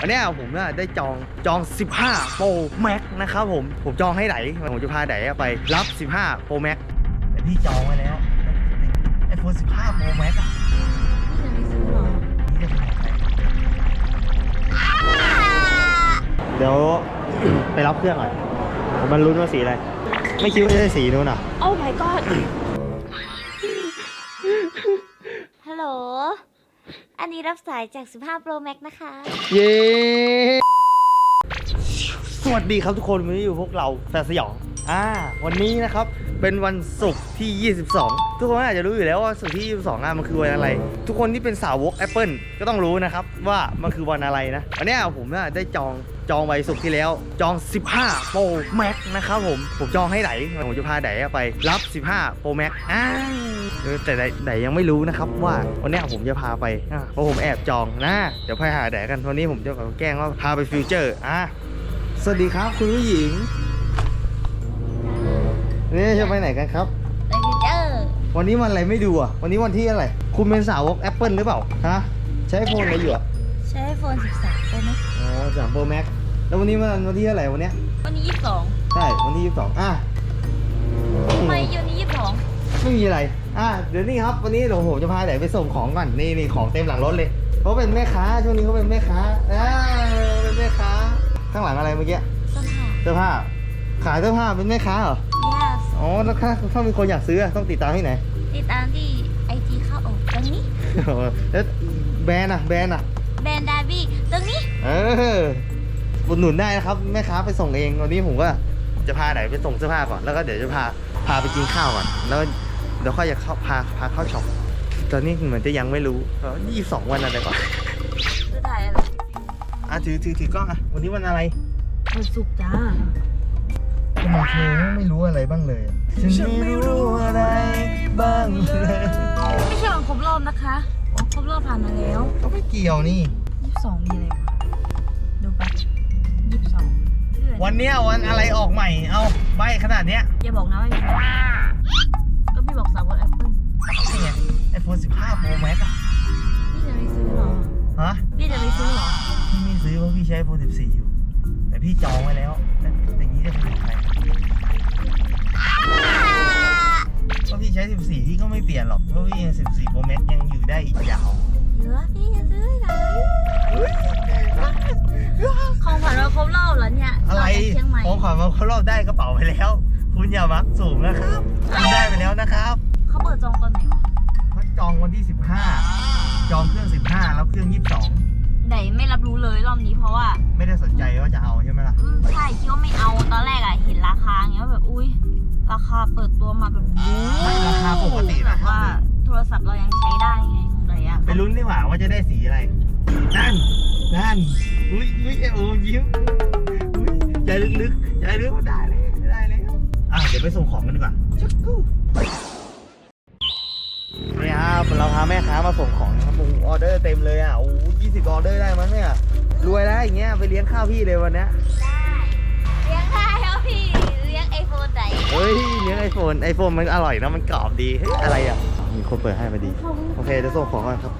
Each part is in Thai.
วันเนี้ยผมน่ะได้จองจอง 15 Pro Max นะครับผม ผมจองให้ไหน ผมจะพาไหนไปรับ 15 Pro Max แต่พี่จองไว้แล้วไอโฟน15 Pro Max อะพี่จะไปซื้อเหรอนี่จะเป็นของใครเดี๋ยวไปรับเครื่องหน่อยผมมันรุ้นว่าสีอะไร ไม่คิดว่าจะได้สีนู้นอะ โอ้ my god ฮัลโหล อันนี้รับสายจาก 15 Pro Max นะคะ เย้ สวัสดีครับทุกคนวันนี้อยู่พวกเราแฟนสยอง อ่า วันนี้นะครับ เป็นวันศุกร์ที่ 22 ทุกคนอาจจะรู้อยู่แล้วว่าศุกร์ที่ 22อะมันคือวันอะไร ทุกคนที่เป็นสาวก Apple ก็ต้องรู้นะครับ ว่ามันคือวันอะไรนะวันเนี้ยผมน่ะได้จอง จองไว้ศุกร์ที่แล้ว จอง 15 Pro Max นะครับผม ผมจองให้ไหนผมจะพาไหนไปรับ 15 Pro Max อ่าเออแต่ไหนยังไม่รู้นะครับว่าวันเนี้ยผมจะพาไปอ่าเพราะผมแอบจองนะ เดี๋ยวไปหาไหนกันวันนี้ผมจะแกล้งว่าพาไปฟิวเจอร์อะสวัสดีครับคุณผู้หญิงนี่จะไปไหนกันครับไปฟิวเจอร์วันนี้วันอะไรไม่ดูอะวันนี้วันที่อะไร คุณเป็นสาวก Apple หรือเปล่าฮะใช้โฟนอะไรอยู่อะใช้ iPhone 13 Pro Max อ๋อสามโปรแม็ก แล้ววันนี้มันวันที่เท่าไหร่วันเนี้ยวันนี้22ใช่วันที่22อะทำไมอยู่นี้ไม่มีอะไรอะเดี๋ยวนี้ครับวันนี้เดี๋ยวผมจะพาไหนไปส่งของก่อนนี่นี่ของเต็มหลังรถเลยเขาเป็นแม่ค้าช่วงนี้เขาเป็นแม่ค้าอ่าเป็นแม่ค้า ข้างหลังอะไรเมื่อกี้22ต้นหาเสื้อผ้าขายเสื้อผ้าเป็นแม่ค้าเหรอ yes อ๋อแล้วถ้าถ้ามีคนอยากซื้ออะต้องติดตามที่ไหน ติดตามที่ IG เข้าอกตรงนี้แล้วแบรนด์อะแบรนด์อะแบรนด์ดาบี้ตรงนี้ เออ อุดหนุนได้นะครับแม่ค้าไปส่งเองวันนี้ผมก็จะพาไหนไปส่งเสื้อผ้าก่อนแล้วก็เดี๋ยวจะพาพาไปกินข้าวก่อนแล้วเดี๋ยวค่อยจะเข้าพาพาเข้าช็อปตอนนี้เหมือนจะยังไม่รู้ยี่สองวันอะไรก่อนจะถ่ายอะไรอะถือถือถือกล้องอะวันนี้วันอะไรวันศุกร์จ้าทำไมเธอไม่รู้อะไรบ้างเลยอะฉันไม่รู้อะไรบ้างเลยไม่ใช่วันครบรอบนะคะวันครบรอบผ่านมาแล้วก็ไม่เกี่ยวนี่ วันเนี้ยวันอะไรออกใหม่ เอาใบขนาดเนี้ยอย่าบอกนะว่ามีก็พี่บอกสาวกแอปเปิ้ลนี่ไงไอโฟน15 Pro Max อะพี่จะไปซื้อเหรอฮะพี่จะไปซื้อเหรอพี่ไม่ซื้อเพราะพี่ใช้ iPhone 14 อยู่ แต่พี่จองไว้แล้วแล้วอย่างนี้จะเป็นของใครเพราะพี่ใช้ 14 พี่ก็ไม่เปลี่ยนหรอกเพราะพี่ยัง14 Pro Max ยังอยู่ได้อีกยาว เหลือพี่จะซื้อไหนของขวัญวันครบรอบเหรอเนี่ยอะไรมาจากเชียงใหม่ของขวัญมาเขารอบได้กระเป๋าไปแล้ว คุณอย่ามักสูงนะครับคุณได้ไปแล้วนะครับเขาเปิดจองตอนไหนวะเขาจองวันที่ 15 จองเครื่อง 15 แล้วเครื่องไหนไม่รับรู้เลยรอบนี้เพราะว่าไม่ได้สนใจว่าจะเอาใช่ไหมล่ะ อืมใช่คิดว่าไม่เอาตอนแรกอะเห็นราคาเงี้ยแบบอุ้ยราคาเปิดตัวมาแบบโอ้ไม่ราคาปกติแบนะบว่าโทรศัพท์เรายังใช้ได้ไง ไปลุ้นดีกว่าว่าจะได้สีอะไร นั่น นั่น อุ้ยอุ้ยโอมยิ้มอุ้ยใจลึกๆใจลึกได้เลยได้แล้วอะเดี๋ยวไปส่งของกันดีกว่าชุดกูนี่ครับเราพาแม่ค้ามาส่งของนะครับโอ้โหออเดอร์เต็มเลยอะโอ้ยี่สิบออเดอร์ได้มั้งเนี่ยรวยแล้วอย่างเงี้ยไปเลี้ยงข้าวพี่เลยวันเนี้ยได้เลี้ยงได้แล้วพี่ อโฟนไหนเฮ้ยเลี้ยงไอโฟนไอโฟนมันอร่อยนะมันกรอบดีเฮ้ยอะไรอะ มีคนเปิดให้พอดี โอเคจะส่งของก่อนครับ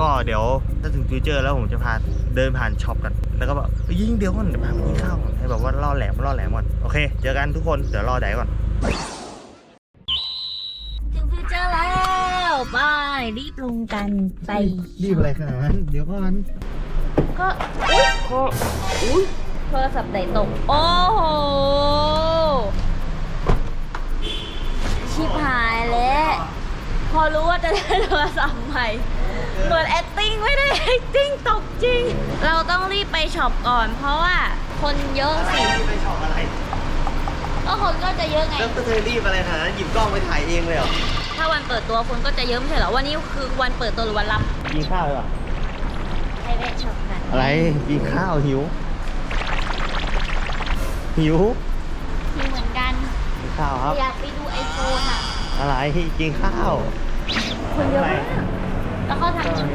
ก็เดี๋ยวถ้าถึงฟิวเจอร์แล้วผมจะพาเดินผ่านช็อปกัน แล้วก็แบบเอ้ยยิ่งเดี๋ยวก่อนเดี๋ยวพาไปกินข้าวก่อนให้แบบว่าล่อแหลมล่อแหลมก่อนโอเคเจอกันทุกคนเดี๋ยวรอไดก่อน ถึงฟิวเจอร์แล้วไปรีบลงกันไปรีบอะไรขนาดนั้นเดี๋ยวก่อนก็อุ้ยก็อุ้ย โทรศัพท์ไหนตก โอ้โห ชิบหายแล้วพอรู้ว่าจะได้โทรศัพท์ใหม่เหมือน acting ไม่ได้ acting ตกจริง เราต้องรีบไปช็อปก่อน เพราะว่าคนเยอะสิ ไปช็อปอะไรก็คนก็จะเยอะไง แล้วเธอรีบอะไรขนาดนั้นหยิบกล้องไปถ่ายเองเลยเหรอถ้าวันเปิดตัวคนก็จะเยอะไม่ใช่เหรอ วันนี้คือวันเปิดตัวหรือวันรับกินข้าวเลยเหรอไปแวะช็อปกัน อะไรกินข้าวหิว หิวคือเหมือนกันกินข้าวครับ อยากไปดูไอโฟนอะ อะไรกินข้าวคนเยอะมากแล้วเขาทำยังไง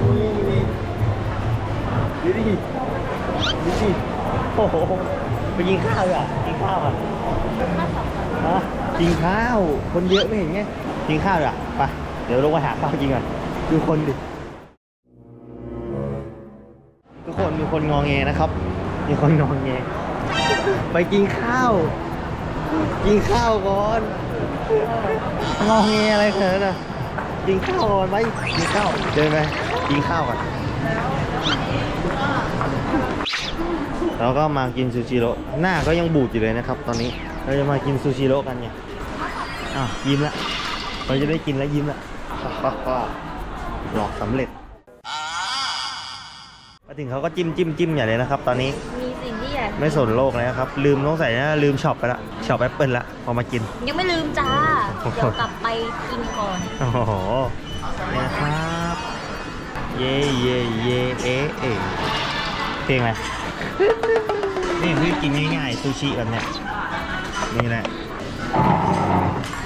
ดูดิดูดิโอ้โหไปกินข้าวอะกินข้าวอะถ้าสองคนฮะกินข้าว คนเยอะไม่เห็นไงกินข้าวอะไปเดี๋ยวลงไปหาข้าวกินก่อนดูคนดิคนมีคนงอแงนะครับ มีคนงอแง ไปกินข้าว กินข้าวก่อนงอแงอะไรเขินะกินข้าวก่อนไหมกินข้าวเดินไปกินข้าวก่อนแล้วก็มากินซูชิโร่หน้าก็ยังบูดอยู่เลยนะครับ ตอนนี้เราจะมากินซูชิโร่กันไงอะยิ้มละเราจะได้กินแล้วยิ้มละหลอกสำเร็จมาถึงเขาก็จิ้มจิ้มจิ้มอย่างเลยนะครับ ตอนนี้ ไม่สนโลกเลยนะครับ ลืมต้องใส่นะลืมช็อปไปละช็อปแอปเปิลละพอมากิน ยังไม่ลืมจ้า เดี๋ยวกลับไปกินก่อน โอ้โหนี่นะครับเย่เย่เย่เอะเอะเพลงอะไรนี่คือกินง่ายๆซูชิแบบเนี้ยนี่แหละ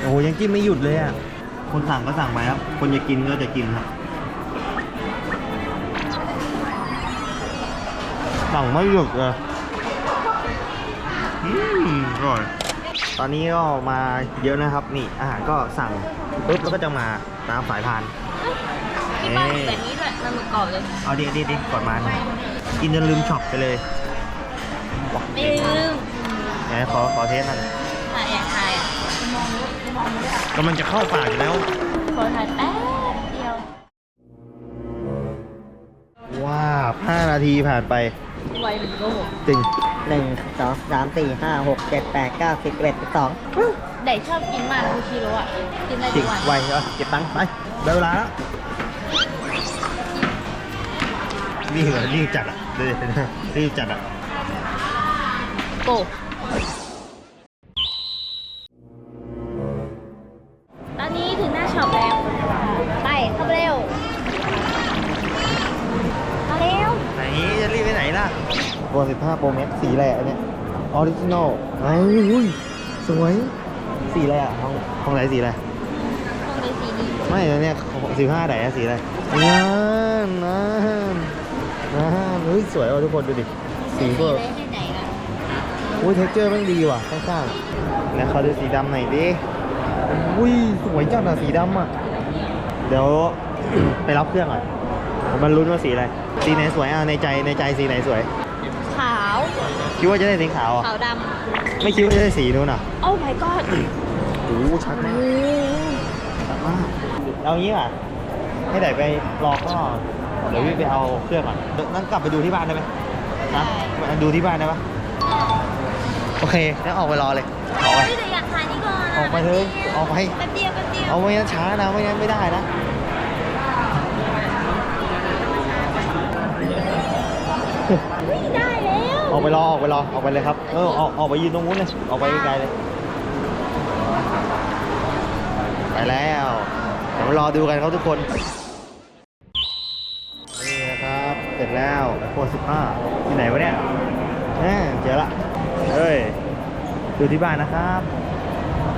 โอ้โหยังจิ้มไม่หยุดเลยอะคนสั่งก็สั่งไปครับ คนจะกินก็จะกินครับสั่งไม่หยุดเลย อืมอร่อย ตอนนี้ก็มาเยอะนะครับ นี่อาหารก็สั่งปุ๊บแล้วก็จะมาตามสายพานที่บ้านมีแบบนี้ด้วยมันมือกรอบเลยเอาดิดิดิกดมาหน่อยกินจนลืมช็อปไปเลยว้าไม่ลืมไหนขอขอเทสหน่อยถ่ายอยากถ่ายอะก็มันจะเข้าปากอยู่แล้ว ขอถ่ายแป๊บเดียวว้าบ5นาทีผ่านไปไวเป็นโลกจริง หนึ่งสองสามสี่ห้าหกเจ็ดแปดเก้าสิบเอ็ดสิบสองเด็กชอบกินมากคูชิโร่อะกินได้จริทุงกวันไวเออเก็บตังค์ไปได้เวลาแล้วรีบอะรีบจัดอะเดี๋ยวๆรีบจัดอะ โก Pro Max สีอะไรอันเนี้ยออริจินอลอ้ยสวยสีอะไรอะของของไหนสีอะไรต้องเป็นสีนี้ไม่แล้วเนี่ยสิบห้าไหนอะสีอะไรนั่นนั่นนั่นเฮ้ยสวยว่ะทุกคนดูดิ สีสีก็เลยให้ไหนล่ะอุ้ยเท็กเจอร์แม่งดีว่ะข้างๆนะเขาดูสีดำหน่อยดิอุ้ยสวยจังอะสีดำอะเดี๋ยว ไปรับเครื่องก่อนมันลุ้นว่าสีอะไร สีไหนสวยอะในใจในใจสีไหนสวย คิดว่าจะได้สีขาวอะขาวดไม่คิดว่าจะได้สีนู้นอะำโอ้ my god โอ้โหชัดมากชัดมากเอางี้อะให้ไหนไปรอก็เดี๋ยวพี่ไปเอาเครื่องก่อนเดี๋ยวนั่งกลับไปดูที่บ้านได้ไหมนะมาดูที่บ้านได้ปะโอเคงั้นออกไปรอเลยออกไป เฮ้ยแต่อยากถ่ายนี่ก่อนออกไปเลยออกไป แป๊บเดียวแป๊บเดียวเอาไม่งั้นช้านะไม่งั้นไม่ได้นะ ออกไปรอออกไปรอออกไปเลยครับ เออออกออกไปยืนตรงนู้นเลยออกไปไกลๆเลย ไปแล้วเดี๋ยวมารอดูกันครับทุกคน นี่นะครับ เสร็จแล้วโคสิบห้าที่ไหนวะเนี่ยแหมเจอละเฮ้ยดูที่บ้านนะครับ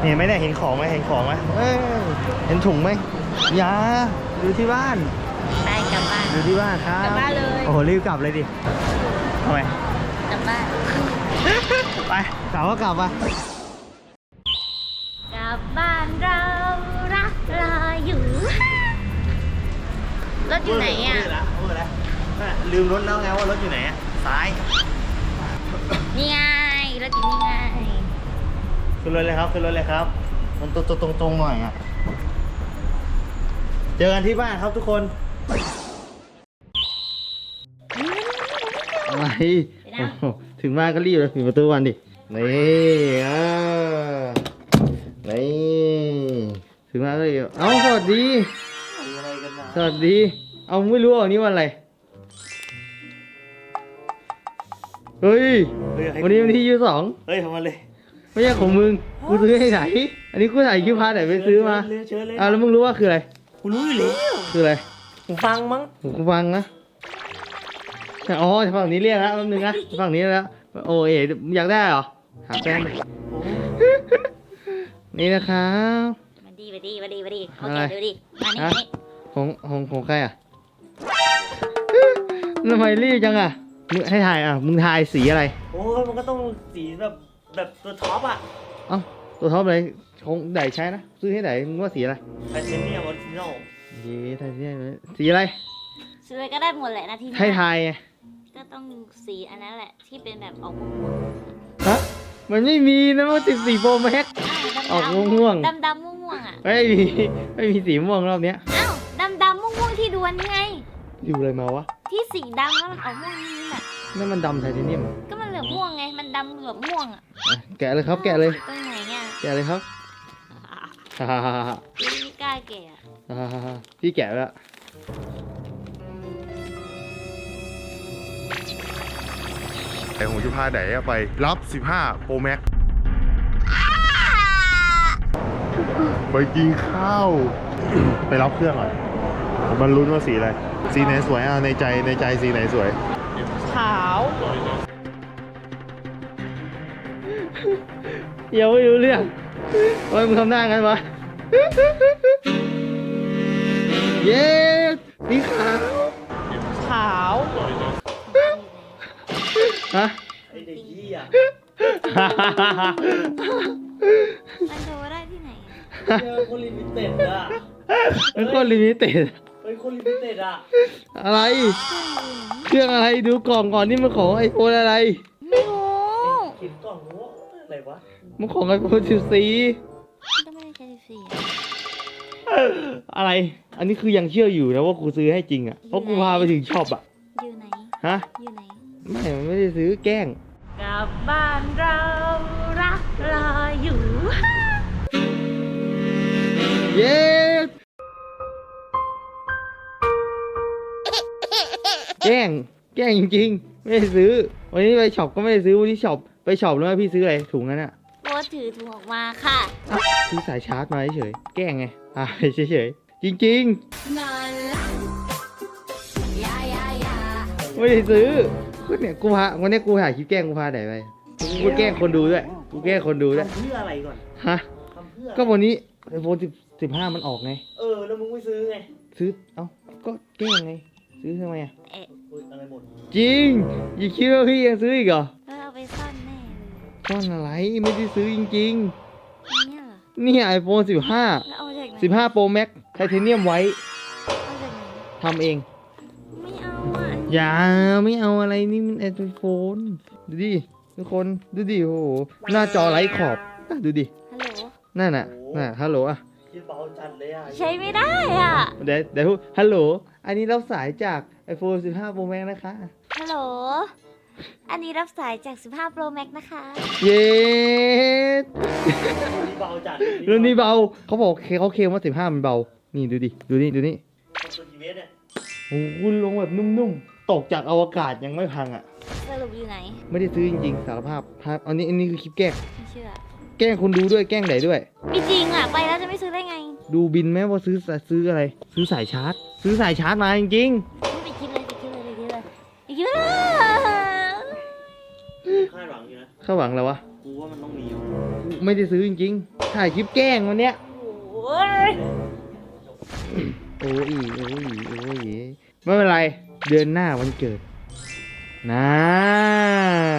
เห็นไหมเนี่ยเห็นของไหมเห็นของไหมเอ้ยเห็นถุงไหมอยาดูที่บ้าน ไปกลับบ้านดูที่บ้านครับกลับบ้านเลย โอ้โหรีบกลับเลยดิทำไมกลับบ้าน ไปกลับก็กลับอะกลับบ้านเรารักรออยู่รถอยู่ไหนอะมืดละมืดละน่ะลืมรถแล้วไงว่ารถอยู่ไหนอะซ้ายนี่ไงรถอยู่นี่ไงขึ้นรถเลยครับขึ้นรถเลยครับ มันตรงตรงๆหน่อยอะเจอกันที่บ้านครับทุกคนอะไรไปนะโอ้โห ถึงบ้านก็รีบเลยปิดประตูวันดิ นี่อ่านี่ถึงบ้านก็รีบเอ้าสวัสดีสวัสดี เอาไม่รู้เหรอนี่วันอะไร เฮ้ยวันนี้วันที่ยี่สิบสอง เฮ้ยทำมาเลยไม่ใช่ของมึง กูซื้อให้ไหน อันนี้กูถ่ายคลิปพาไหนไปซื้อมาเชิญเชิญเลยอ้าวแล้วมึงรู้ว่าคืออะไร กูรู้อยู่แล้วคืออะไร กูฟังมั้งกูฟังนะ อ๋อฝั่งนี้เรียกแล้วแป๊บนึงนะฝั่งนี้แล้วโอ้เอ๋อยากได้เหรอหาแฟนหน่อยนี่นะครับมาดีมาดีมาดีมาดีโออะไรเคดูดิมานี่ฮะมานี่ของของของใครอะทำไมรีบจังอะมึงให้ถ่ายอะมึงถ่ายสีอะไร โอ้ยมันก็ต้องสีแบบแบบตัวท็อปอะเอ้าตัวท็อปเลยของไหนใช้นะซื้อให้ไหนมึงว่าสีอะไรไทเทเนียมออริจินอลเย้ถ่ายสีอะไรสีอะไรซื้ออะไรก็ได้หมดแหละนาทีนี้ให้ถ่ายไง ก็ต้องสีอันนั้นแหละที่เป็นแบบออกม่วงฮะมันไม่มีนะว่า14 Pro Max ๆออกม่วงๆ ดำดำๆม่วงๆอะ ไม่มีไม่มีสีม่วงรอบเนี้ยอ้าวดำดำๆม่วงๆที่ดวนไง อยู่อะไรมาวะที่สีดำแล้วมันออกม่วงนิดๆอะ นั่นมันดำไทเทเนียมอะก็มันเหลืองม่วงไง มันดำเหลืองม่วงอะแกะเลยครับแกะเลย ตรงไหนเนี่ยแกะเลยครับฮ่าฮ่าฮ่าฮ่าไม่กล้าแกะอะฮ่าฮ่าฮ่าพี่แกะแล้ว ไอหงจุพาไหนอะไปรับ 15โปรแม็กไปกินข้าว ไปรับเครื่องก่อนมันลุ้นว่าสีอะไร สีไหนสวยอะในใจในใจสีไหนสวย ขาวเดี๋ยวไม่รู้เรื่องโอ้ยมึงทำหน้างั้นวะ เย้สีขาว ขาว ฮะไอเด็กยี่อะมันดูได้ที่ไหนอะเจอคนลิมิเต็ดอะเป็นคนลิมิเต็ดเป็นคนลิมิเต็ดอะอะไรเครื่องอะไรดูกล่องก่อนนี่มันของไอโฟนอะไร ไม่รู้เขียนกล่องรู้อะไรวะมันของไอโฟน14ก็ไม่ได้ใช้สีอะไร อันนี้คือยังเชื่ออยู่นะว่ากูซื้อให้จริงอะเพราะกูพาไปถึงช็อปอะอยู่ไหน ฮะ อยู่ไหน ไม่มันไม่ได้ซื้อแกล้ง กลับบ้านเรารักรออยู่ เย้แกล้งแกล้งจริงๆ ไม่ได้ซื้อ วันนี้ไปช็อปก็ไม่ได้ซื้อวันนี้ช็อปไปช็อปแล้วพี่ซื้ออะไรถุงนั้นอะโบถือถุงออกมาค่ะ ซื้อสายชาร์จมาเฉยๆแกล้งไงอะเฉยๆจริงๆไม่ได้ซื้อ ก็เนี่ยกูพาวันนี้กูหาคลิปแกล้งกูพาไหนไปกูแกล้งคนดูด้วยกูแกล้งคนดูด้วยทำเพื่ออะไรก่อนฮะทำเพื่อก็วันนี้ไอโฟนสิบสิบห้ามันออกไง เออแล้วมึงไม่ซื้อไงซื้อเอ้าก็แกล้งไง ซื้อทำไมอะเอ๊ะอุ๊ยอะไรหมดจริงอย่าคิดว่าพี่ยังซื้ออีกเหรอแล้วเอาไปซ่อนแน่เลยซ่อนอะไรไม่ได้ซื้อจริงเนี่ยเหรอๆนี่ไอโฟนสิบห้าแล้วเอาจากไหนสิบห้าโปรแม็กไทเทเนียมไว้เอาจากไหนทำเอง ไม่เอา อะอย่าไม่เอาอะไรนี่มันไอโฟนดูดิทุกคนดูดิโอ้โหหน้าจอไร้ขอบอะดูดิฮัลโหล นั่นน่ะน่ะฮัลโหลอะคิดเบาจัดเลยอะใช้ไม่ได้อะ เดี๋ยวเดี๋ยวฮัลโหล อันนี้รับสายจาก iPhone 15 Pro Max นะคะ ฮัลโหล อันนี้รับสายจาก 15 Pro Max นะคะ เย้รุ่นนี้เบาจัดรุ่นนี้เบาเขาบอกเขาเคลมว่า 15 มันเบา นี่ดูดิ ดูนี่ ดูนี่ตัวกี่เมตรเนี่ยโอ้โหลงแบบนุ่มๆ ตกจากอวกาศยังไม่พังอะ สรุปอยู่ไหน ไม่ได้ซื้อจริงๆสารภาพภาพอันนี้อันนี้คือคลิปแกล้งไม่เชื่อแกล้งคนดูด้วยแกล้งไหนด้วย ไม่จริงอะ ไปแล้วจะไม่ซื้อได้ไงดูบินไหมว่าซื้อซื้ออะไร ซื้อสายชาร์จ ซื้อสายชาร์จมาจริงไปคิดเลยไปคิดเลยไปคิดเลยไปคิดเลยคาดหวังอยู่นะ ๆเข้าหวังแล้ววะกูว่ามันต้องมีอยู่ไม่ได้ซื้อจริงๆถ่ายคลิปแกล้งวันเนี้ยโอ้ยโอ้ยโอ้ยโอ้ยไม่เป็นไร เดือนหน้าวันเกิดนา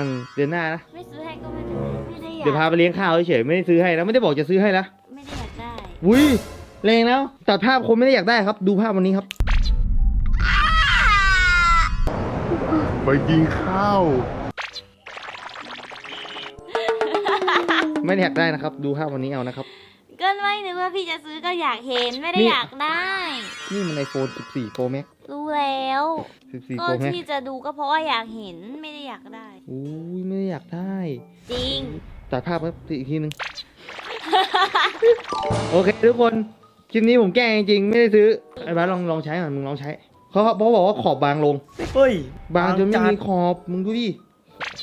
นเดือนหน้านะ ไม่ซื้อให้ก็ไม่เป็นไรไม่ได้อยาเดี๋ยวพากไปเลี้ยงข้าวเฉยๆไม่ได้ซื้อให้นะไม่ได้บอกจะซื้อให้นะไม่ได้อยากได้อุ้ยแรงแล้วตัดภาพคนไม่ได้อยากได้ครับ ดูภาพวันนี้ครับ ไปกินข้าว ไม่ได้อยากได้นะครับ ดูภาพวันนี้เอานะครับ ก็ไม่นึกว่าพี่จะซื้อก็อยากเห็นไม่ได้นี่ อยากได้ นี่มันไอโฟน14 Pro Max รู้แล้ว 14 ก็ Pro Max ที่จะดูก็เพราะว่าอยากเห็นไม่ได้อยากได้ อุ้ยไม่ได้อยากได้จริง ตัดภาพครับอีกทีหนึง โอเคทุกคน คลิปนี้ผมแกล้งจริงๆไม่ได้ซื้อ ไอ้บ้าสลองลองใช้ก่อนมึงลองใช้เขาเขาบอกว่าขอบบางลง เฮ้ย บางจนไม่มีขอบมึงดูดิ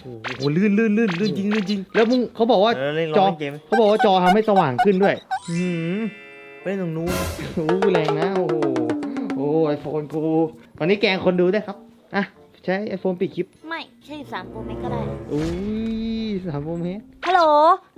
โอ้โหลื่นลื่นลื่นลื่นจริงลื่นจริง แล้วมึงเขาบอกว่าเออเล่นจร้อองเกม เขาบอกว่าจอทำให้สว่างขึ้นด้วย อืมเล่นตรงนู้นโอ้โหแรงนะโอ้โหโอ้ไอโฟนกูวันนี้แกล้งคนดูได้วยครับอะใช้ไอโฟนปิดคลิปไม่ใช่13 Pro Max ก็ได้ อุ้ยสามโมเมตรฮัลโหล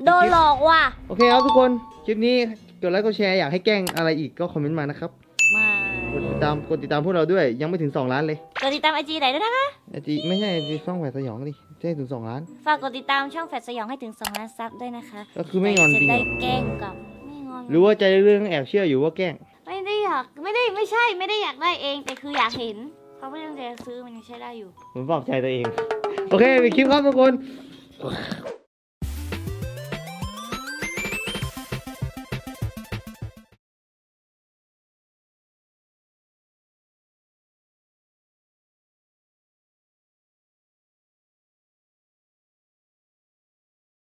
โดนหลอกว่ะ โอเคครับทุกคน คลิปนี้กดไลค์กดแชร์อยากให้แกล้งอะไรอีกก็คอมเมนต์มานะครับ มากดติดตามกดติดตามพวกเราด้วยยังไม่ถึง 2 ล้านเลยกดติดตามไอจีไหนด้วยนะคะ ไอจีไม่ใช่ไอจีช่องแหวนสยองดิ ใช่ถึง2ล้าน ฝากกดติดตามช่องแฟดสยองให้ถึง2ล้านซับด้วยนะคะก็คือไม่งอนจริงจะเหรได้อแกล้งกลับไม่งอนหรือว่าใจเรื่องแอบเชื่ออยู่ว่าแกล้ง ไม่ได้อยากไม่ได้ไม่ใช่ไม่ได้อยากได้เองแต่คืออยากเห็นพอเขาไม่ตั้งใจซื้อมันยังใช้ได้อยู่ ผมบอกใจตัวเอง โอเคไปคลิปครับทุกคน